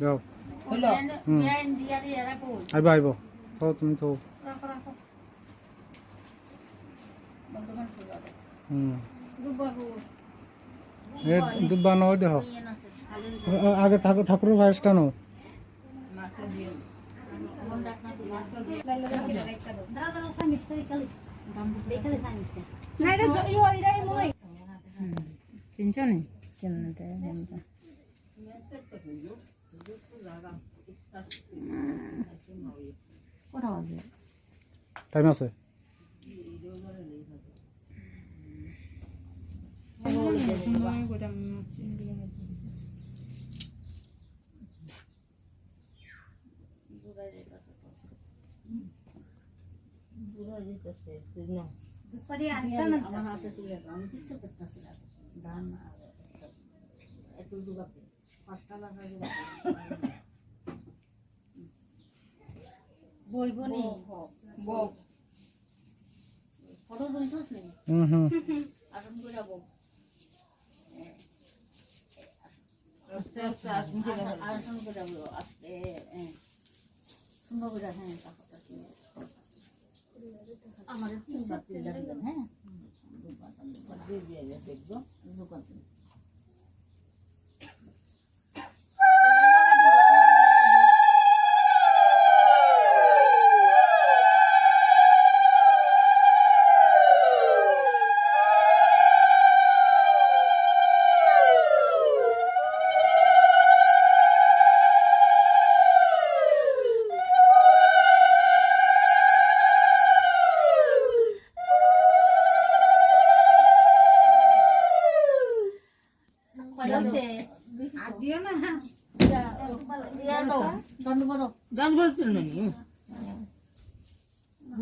যাও। আইব আইব। তো তুমি হুম। দুবাবু নয় দেহ আগে ঠাকুর ঠাকুরের ভাইসটা নো চিনছ নি? চিনতে। টাইম আছে। দুপুরে আসতে না আমার হাতে তুলে দাও আমি কিচ্ছু করতেছি না। ধান একটা- একটু জোগাতে পাঁচটা লাখা জোগাতে বইব নি? বউ ফটো তুলছিস নি? হুম হুম। আসন করে যাব। আস্তে আস্তে আসুন চলে আসন- গেল। আসন করে যাব। আস্তে হ্যাঁ সুন্দর করে হ্যাঁ কাপড়টা কিনে আমার তিনবার তুলে দিলেন হ্যাঁ। দুবার দুবার দিয়ে দিয়ে দিয়ে দেখব দুবার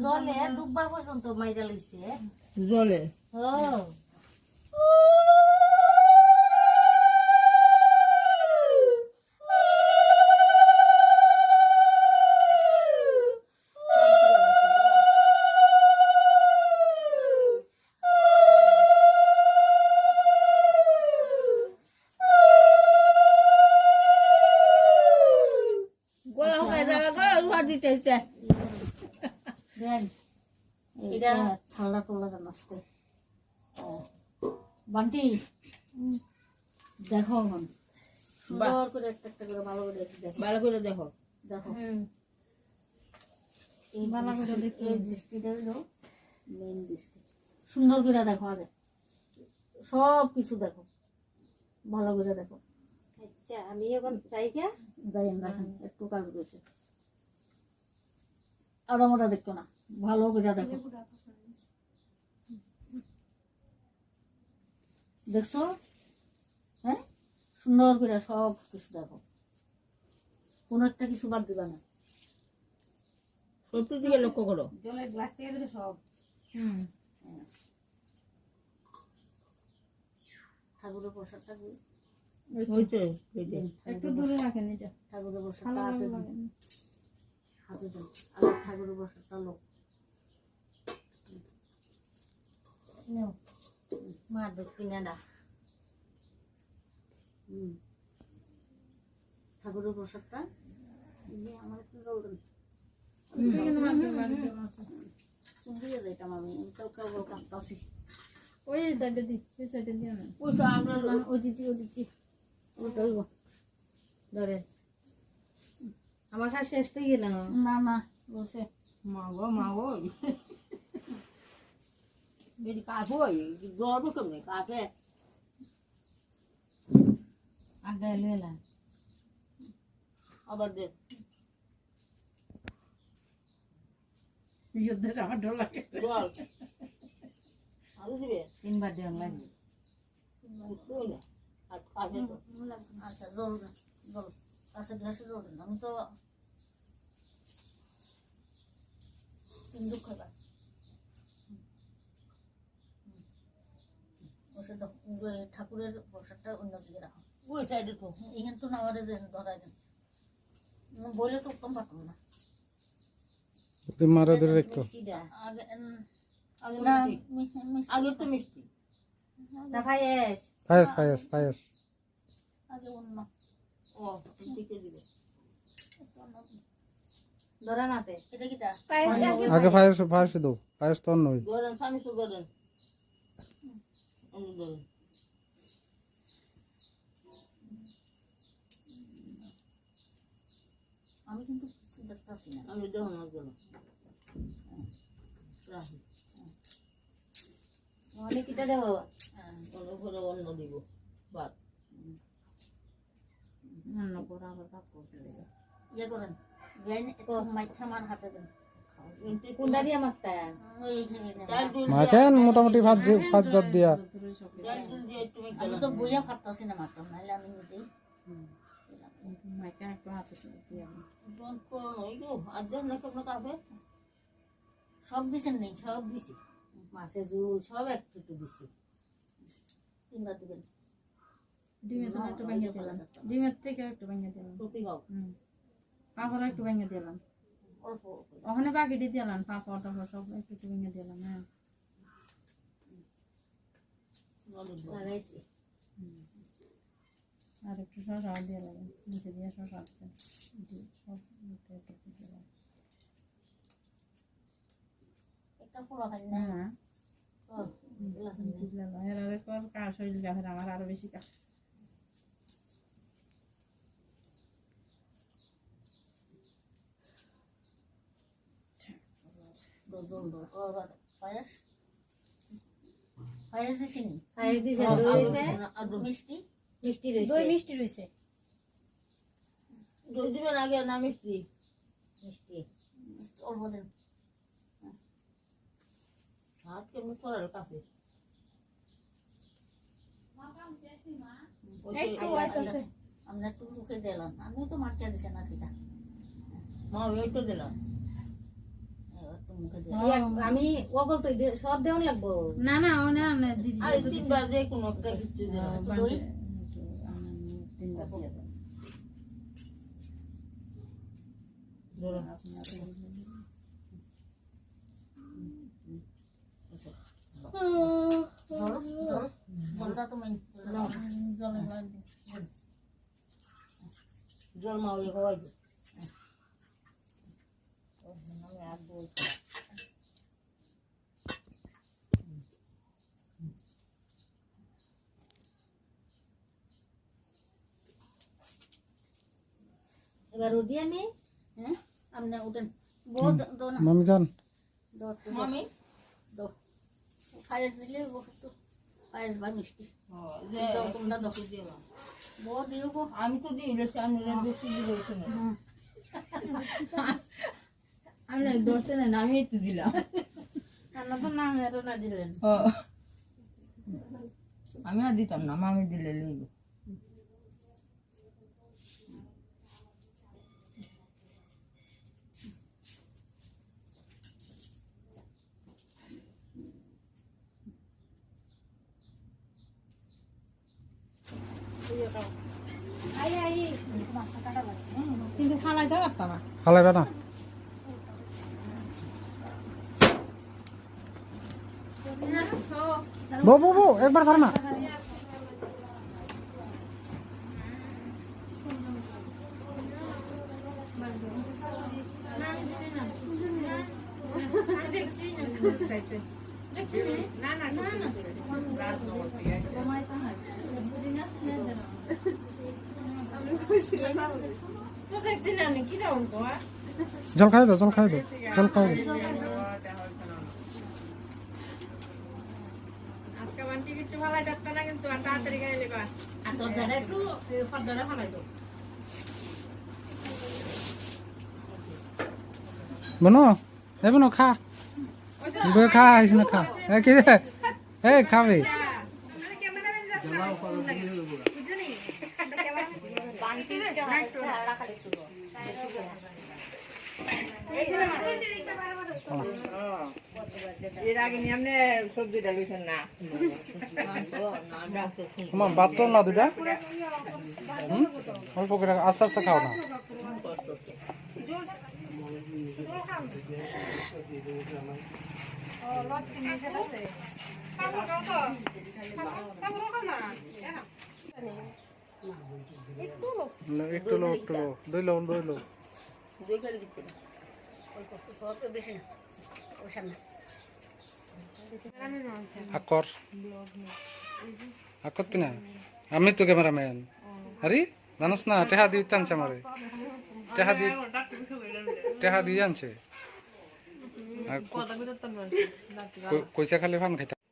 জলে দুবার পর্যন্ত মাইরা লইছে। জলে? ও। এটা? ঠান্ডা বান্টি দেখো এখন। সুন্দর করে একটা একটা করে ভালো করে দেখো ভালো করে দেখো। দেখো। এই দৃষ্টি- এই দৃষ্টিটা হলো মেন দৃষ্টি সুন্দর করে দেখো আগে। সব কিছু দেখো। ভালো করে দেখো। আচ্ছা আমি এখন চাই কে যাই আমরা একটু কাজ করেছে আদামটা দেখতো না। ভালো করে দেখো। দেখছ? হ্যাঁ? সুন্দর করে সব কিছু দেখো। কোন একটা কিছু বাদ দিবা না। সত্যি দিকে লক্ষ্য করো। জলের গ্লাস থেকে দিলে সব। হুম। ঠাকুরের প্রসাদটা হইতে একটু দূরে রাখেন এটা। ঠাকুরের প্রসাদটা হাতে দিন আগে ঠাকুরের প্রসাদটা লোক। নেও। মা দক্ষিণা না হুম। ঠাকুরের প্রসাদটা দিয়ে আমার একটু দেন চুম্বিয়ে যাইতাম আমি আমি তো কেবল কাঁপতাছি ওই সাইডে দি এই সাইডে দিও না। ওই তো আমরা ওই দিদি ওই দিদি ওইটা হইব ধরে আমার কাছে শেষ থেকে গেলাম না না বসে। মা গো মা গো। বেরি কাঠ হই জ্বর কেমনি কাঠে আগে এলো এলাম আবার দে। যুদ্ধের আমার ডর লাগে। দিবে? তিনবার দেওয়ার লাগবে তো। আচ্ছা জল জল। কাছে গ্লাসে জল আমি তো তিন দুঃখ খাবার বসে ঠাকুরের প্রসাদটা অন্য দিকে রাখো। ওই সাইডে তো। এখানে তো নামারে দেন ধরাই দেন। বলে তো পাতাম না। তুমি মারা ধরে রেখো। আগে উম, আগে না মিষ্টি। আগে তো মিষ্টি। না পায়েস। পায়েস পায়েস আগে অন্য। ও দিকে দিবে। ধরা নাতে এটা কি তা? আগে পায়েস। পায়েস দাও। পায়েস তো অন্য গরম স্বামী গরম। গরম আমি কিন্তু কিছু দেখতেছি না। আমি দেহ না গেল রাখি। অনেক কিটা দেবো? ঘরে অন্য দিব বাদ অন্য করে আবার ভাগ করতে ইয়ে করেন। মাইঠা আমার হাতে দেন। মোটামুটি ভাত ভাত জাত দিয়া। ডাল দুল দিয়ে তুমি আমি তো বইয়া পারতাছি না মারতাম নাহলে আমি নিজেই দোন করো ওই গো আর দেন না কেমন কাবে সব দিছেন নেই সব দিছি। মাছের ঝুল সব একটু একটু দিছি। তিনবার দিবেন। ডিমের একটু ভেঙে দিলাম। ডিমের থেকে একটু ভেঙে দিলাম। পাপড় একটু ভেঙে দিলাম। ওখানে বাকি দিয়ে দিলাম পাপড় টাপড় সব একটু ভেঙে দিলাম হ্যাঁ। আর একটু শসা দিয়ে লাগে নিচে দিয়ে শসা আছে। সব একটু দিলাম। আমার আরও বেশি কাজ। দো- দো- দো- পায়েস পায়েস দিছি পায়েস দিছে দই মিষ্টি? মিষ্টি রয়েছে দই মিষ্টি রয়েছে দই দিবেন আগে না মিষ্টি? মিষ্টি। মিষ্টি অল্প দেন। হাত কেমন করার কাপে আমরা একটু মুখে দিলাম। আমি তো মাখিয়া দিছে না কিটা। মা ওইটা দিলাম। আমি ওগল তো সব দেওয়ান লাগবো। না না ও না না দিদি তিনবার যে কোনো একটা কিছু দিলাম দই তিনবার দিয়ে দেন ধরো জল জল জলটা তো জলে বাদ দিন। জল মা ওই খাওয়াই দিই এবার রুটি আমি হ্যাঁ আপনি উঠেন। বহুত দো না। মামি যান। মামি? দো পায়েস দিলে বহুত পায়েস বা মিষ্টি। তোমরা দাও দিলাম দিও আমি তো আমি বেশি দিয়েছি না আমি না না আমি একটু দিলাম। আমরা তো না না দিলেন। আমি আর দিতাম না মামি দিলে লইব। কিন্তু খালাইতে পারতাম না হালাইবে না বউ বউ বউ একবার পার না জল খাই দাও জল খাই দাও জল খাই দাও একটু পর্দাটা দাও বনো এ বনো, খা। খা খা। কি রে? এ খাবে। লইছেন না দুটা অল্প করে আস্তে আস্তে খাও না। একটু লোক লো, একটু লো একটু লো দই লো দই লো দুই করে দিতে না ওই তো অত বেশি না ওই সামনে আকর আকর না। আমি তো ক্যামেরাম্যান। আরে জানোস না টেহা দিয়ে টানছে আমারে। টেহা দিয়ে টেহা দিয়ে আনছে। কইসা খালি ফান খাইতে